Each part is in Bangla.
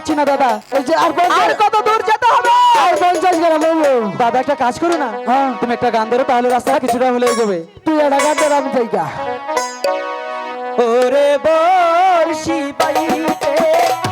পাচ্ছি না দাদা। এই যে আর বল আর কত দূর যেতে হবে? আর পঞ্চাশ গ্রাম দাদা একটা কাজ করো না। তুমি একটা গান ধরো তাহলে রাস্তা কিছুটা হলে যাবে তুই একটা গান ধর আমি থাইকা ওরে বর্ষি পাইতে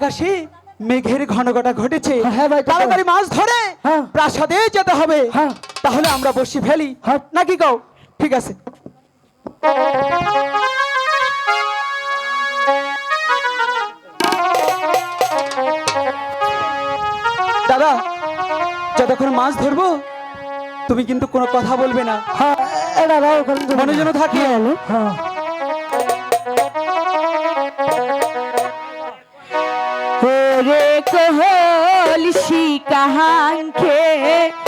আকাশে মেঘের ঘনঘটা ঘটেছে। হ্যাঁ ভাই, তাড়াতাড়ি মাছ ধরে হ্যাঁ। প্রাসাদে যেতে হবে। হ্যাঁ। তাহলে আমরা বসি ফেলি। হ্যাঁ। নাকি গাও ঠিক আছে। দাদা যতক্ষণ মাছ ধরবো তুমি কিন্তু কোনো কথা বলবে না। হ্যাঁ যাবে মনে যেন থাকে। হ্যাঁ। রে কহল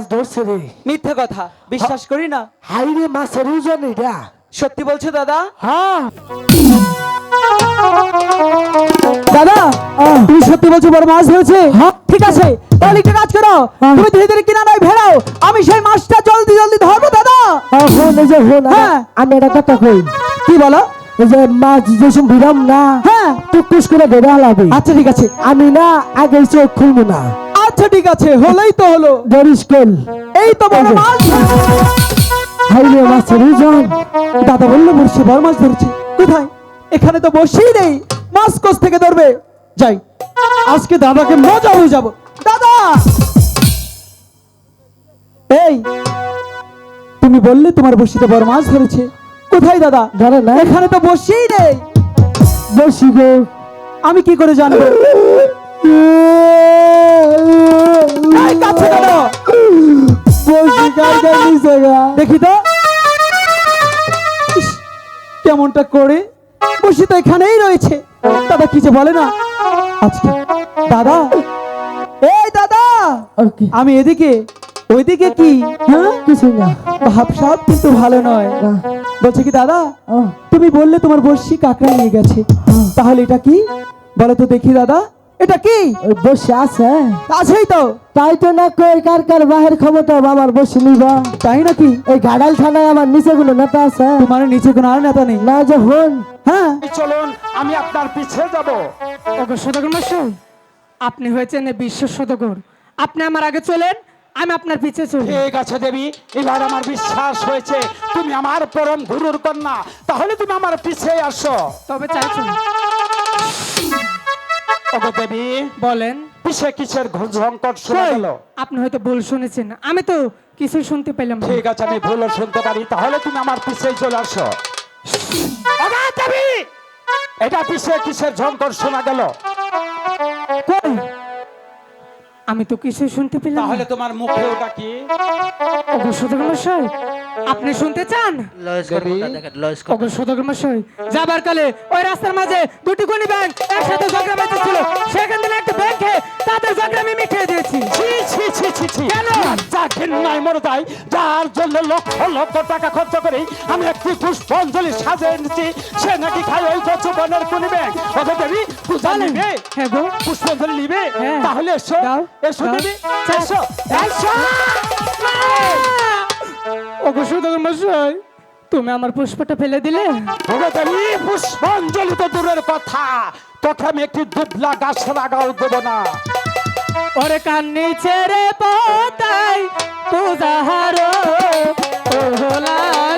মাছ ধরছে রে। মিথ্যে কথা বিশ্বাস করি না। হাই রে মাছের ওজন এটা। সত্যি বলছো দাদা? হ্যাঁ দাদা তুমি সত্যি বলছো বড় মাছ ধরেছে? ঠিক আছে তাহলে একটা কাজ করো। তুমি ধীরে ধীরে কিনারায় ভেড়াও। আমি সেই মাছটা জলদি জলদি ধরবো দাদা। হ্যাঁ, এই যে হন হ্যাঁ। আমি একটা কথা কই। কি বলো? এই যে মাছ যেসব বিরাম না হ্যাঁ। টুকুস করে ধরে হালাবি আচ্ছা ঠিক আছে। আমি না আগে চোখ খুলবো না। আচ্ছা ঠিক আছে হলোই তো হলো। ধরিস কল। এই তো বড় মাছ। হাই রে মাছের ওজন। দাদা বলল বসে বড় মাছ ধরেছে। কোথায়? এখানে তো বসেই নেই। মাছ কোষ থেকে ধরবে? যাই। আজকে দাদাকে মজা হয়ে যাব। দাদা! এই তুমি বললে তোমার বসিতে বড় মাছ ধরেছে। কোথায় দাদা? না এখানে তো বসেই নেই। বসি গো। আমি কি করে জানব? দেখি তো। কেমনটা করে? বসে তো এখানেই রয়েছে। দাদা কি যে বলে না? আজকে দাদা। এই দাদা! আমি এদিকে। ওইদিকে কি? হ্যাঁ কিছু না। ভাবসাব কিন্তু ভালো নয়। বলছে কি দাদা তুমি বললে তোমার বর্ষি কাকড়া নিয়ে গেছে। তাহলে এটা কি? বলো তো দেখি দাদা। এটা কি? বসে আছে। আছেই তো। তাই তো না কই কার কার বাহের ক্ষমতা আমার বসে নিবা। তাই নাকি? এই গাডাল থানায় আমার নিচে কোনো নেতা আছে? তোমার নিচে কোনো আর নেতা নেই? না যে হন। হ্যাঁ। চলুন আমি আপনার পিছে যাব। ওগো সদাগর মশাই আপনি হয়েছেন বিশ্ব সদাগর। আপনি আমার আগে চলেন আমি আপনার পিছে চলি। ঠিক আছে দেবী এবার আমার বিশ্বাস হয়েছে তুমি আমার পরম গুরুর কন্যা। তাহলে তুমি আমার পিছে আসো। তবে চাইছো। দেবী বলেন। কিসে কিসের সংকট শোনা গেল। আপনি হয়তো ভুল শুনেছেন। আমি তো কিছুই শুনতে পেলাম ঠিক আছে আমি ভুলও শুনতে পারি। তাহলে তুমি আমার পিছিয়ে চলে আসো। দেবী! এটা পিছে কিসের সংকট শোনা গেল? আমি তো কিছুই শুনতে পেলাম তাহলে তোমার মুখে ওটা কি? ওগো মশাই আপনি শুনতে চান? সদাগর মশাই যাবার কালে ওই রাস্তার মাঝে দুটি কোনি ব্যাংক একসাথে ঝগড়া বেঁচেছিল সেখান থেকে একটা ব্যাংকে তাদের ঝগড়া আমি মিটিয়ে দিয়েছি। ছি ছি ছি ছি ছি। কেন? মরে যায় যার জন্য লক্ষ লক্ষ টাকা খরচ করে আমি একটি পুষ্পাঞ্জলি সাজিয়ে এনেছি। সে নাকি খায় ওই কোনি ব্যাগ ওকে দেবী পূজা নিবে? হ্যাঁ গো। পুষ্পাঞ্জলি নিবে? হ্যাঁ। তাহলে এসো। দেবী ওগো সদাগর মশাই তুমি আমার পুষ্পটা ফেলে দিলে? পুষ্পাঞ্জলি তো দূরের কথা। তোকে আমি একটি দুবলা গাছ লাগাও দেবো না। ওরে কান্নি ছেড়ে পতাই পূজাহারো ও লাগিয়া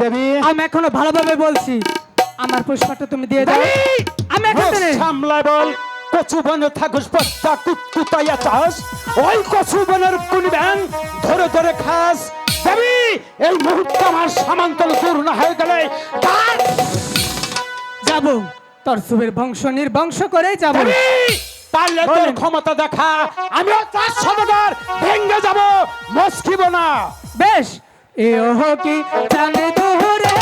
দেবী। আমি এখনও ভালোভাবে বলছি আমার পুষ্পাটা তুমি দিয়ে দাও। আমি এখানে সামলা বল। কচু বনে থাকুস ওই কচু বনের কোন ব্যাং ধরে ধরে খাস। দেবী এই মুহূর্তে আমার সামান্তল চূর্ণ হয়ে গেলে তার যাব। তোর সুবের বংশ নির্বংশ করে যাব। পারলে তোর ক্ষমতা দেখা। আমিও তার সমাদার ভেঙ্গে যাব। মস্কিব না। বেশ এ কি চাঁদ দুহরে?